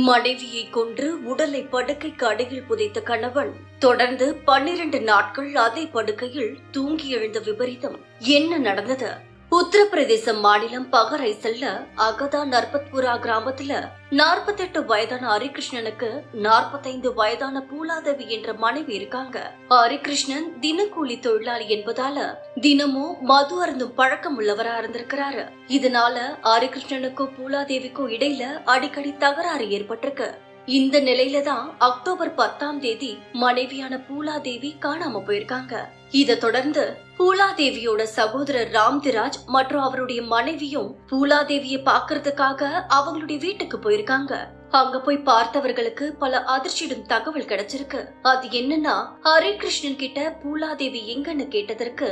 மனைவியை கொன்று உடலை படுக்கைக்கு அடியில் புதைத்த கணவன். தொடர்ந்து பன்னிரண்டு நாட்கள் அதே படுக்கையில் தூங்கி எழுந்த விபரீதம். என்ன நடந்தது? உத்தரப்பிரதேச மாநிலம் பகரைசல்ல அகதா நர்பத்புரா கிராமத்துல நாற்பத்தெட்டு வயதான ஹரிகிருஷ்ணனுக்கு நாற்பத்தைந்து வயதான பூலாதேவி என்ற மனைவி இருக்காங்க. ஹரிகிருஷ்ணன் தினக்கூலி தொழிலாளி என்பதால தினமும் மது அருந்தும் பழக்கம் உள்ளவரா இருந்திருக்கிறாரு. இதனால ஹரிகிருஷ்ணனுக்கும் பூலாதேவிக்கும் இடையில அடிக்கடி தகராறு ஏற்பட்டிருக்கு. இந்த நிலையில தான் அக்டோபர் பத்தாம் தேதி மனைவியான பூலாதேவி காணாம போயிருக்காங்க. இத தொடர்ந்து பூலாதேவியோட சகோதரர் ராம்திராஜ் மற்றும் அவருடைய மனைவியும் பூலாதேவிய பாக்குறதுக்காக அவங்களுடைய வீட்டுக்கு போயிருக்காங்க. அங்க போய் பார்த்தவர்களுக்கு பல அதிர்ச்சியிடும் தகவல் கிடைச்சிருக்கு. அது என்னன்னா ஹரிகிருஷ்ணன் கிட்ட பூலாதேவி எங்கன்னு கேட்டதற்கு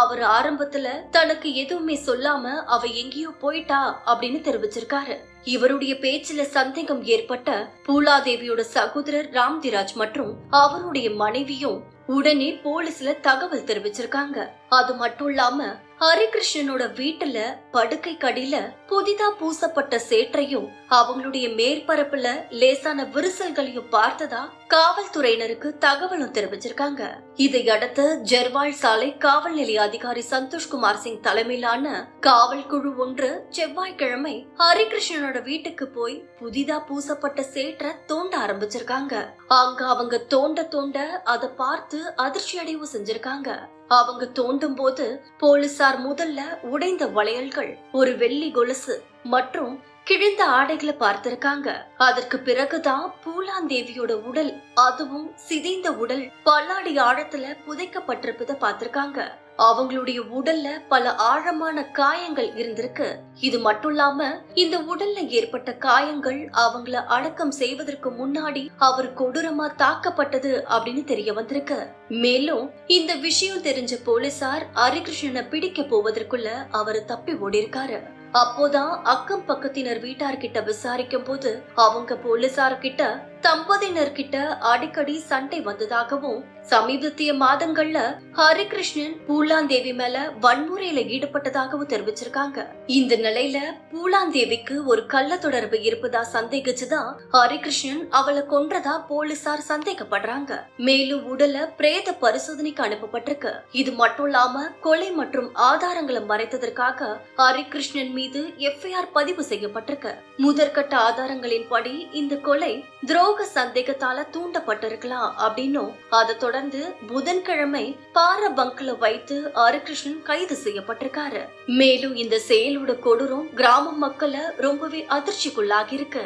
அவர் ஆரம்பத்துல தனக்கு எதுவுமே சொல்லாம அவ எங்கேயோ போயிட்டா அப்படின்னு தெரிவிச்சிருக்காரு. இவருடைய பேச்சுல சந்தேகம் ஏற்பட்ட பூலாதேவியோட சகோதரர் ராம்திராஜ் மற்றும் அவருடைய மனைவியும் உடனே போலீஸ்ல தகவல் தெரிவிச்சிருக்காங்க. அது மட்டும் இல்லாம ஹரிகிருஷ்ணனோட வீட்டுல படுக்கை கடியில புதிதா பூசப்பட்ட சேற்றையும் அவங்களுடைய மேற்பரப்புல லேசான விரிசல்களையும் பார்த்ததா காவல்துறையினருக்கு தகவலும் தெரிவிச்சிருக்காங்க. இதையடுத்து ஜெர்வால் சாலை காவல் நிலைய அதிகாரி சந்தோஷ்குமார் சிங் தலைமையிலான காவல் குழு ஒன்று செவ்வாய்க்கிழமை ஹரிகிருஷ்ணனோட வீட்டுக்கு போய் புதிதா பூசப்பட்ட சேற்ற தோண்ட ஆரம்பிச்சிருக்காங்க. அங்க அவங்க தோண்ட தோண்ட அதை பார்த்து அதிர்ச்சி அடைவு செஞ்சிருக்காங்க. அவங்க தோண்டும் போது போலீசார் முதல்ல உடைந்த வளையல்கள் ஒரு வெள்ளி கொலுசு மற்றும் கிழிந்த ஆடைகளை பார்த்திருக்காங்க. அதற்கு பிறகுதான் பூலாந்தேவியோட உடல் அதுவும் சிதைந்த உடல் பல்லாடி ஆழத்துல புதைக்கப்பட்டிருப்பத பார்த்திருக்காங்க. அவங்களுடைய உடல்ல பல ஆழமான காயங்கள் இருந்திருக்கு. இது மட்டும் இல்லாம இந்த உடல்ல ஏற்பட்ட காயங்கள் அவங்கள அடக்கம் செய்வதற்கு முன்னாடி அவர் கொடூரமா தாக்கப்பட்டது அப்படின்னு தெரிய வந்திருக்கு. மேலும் இந்த விஷயம் தெரிஞ்ச போலீசார் ஹரிகிருஷ்ணனை பிடிக்க போவதற்குள்ள அவர் தப்பி ஓடிருக்காரு அப்போதான் அக்கம் பக்கத்தினர் வீட்டார்கிட்ட விசாரிக்கும் போது அவங்க போலீசார்கிட்ட தம்பதியினர் கிட்ட அடிக்கடி சண்டை வந்ததாகவும் சமீபத்திய மாதங்கள்ல ஹரிகிருஷ்ணன் பூலாந்தேவி மேல வன்முறையில ஈடுபட்டதாகவும் தெரிவிச்சிருக்காங்க. இந்த நிலையில பூலாந்தேவிக்கு ஒரு கள்ள தொடர்பு இருப்பதா சந்தேகிச்சுதான் ஹரிகிருஷ்ணன் அவளை கொன்றதா போலீசார் சந்தேகப்படுறாங்க. மேலும் உடல பிரேத பரிசோதனைக்கு அனுப்பப்பட்டிருக்கு. இது மட்டும் இல்லாம கொலை மற்றும் ஆதாரங்களை மறைத்ததற்காக ஹரிகிருஷ்ணன் மீது எஃப்ஐஆர் பதிவு செய்யப்பட்டிருக்கு. முதற்கட்ட ஆதாரங்களின்படி இந்த கொலை துரோக சந்தேகத்தால தூண்டப்பட்டிருக்கலாம் அப்படின்னும் அதை தொடர்ந்து புதன்கிழமை பாரபங்க்ல வைத்து ஹரிகிருஷ்ணன் கைது செய்யப்பட்டிருக்காரு. மேலும் இந்த செயலோட கொடூரம் கிராம மக்களை ரொம்பவே அதிர்ச்சிக்குள்ளாகி இருக்கு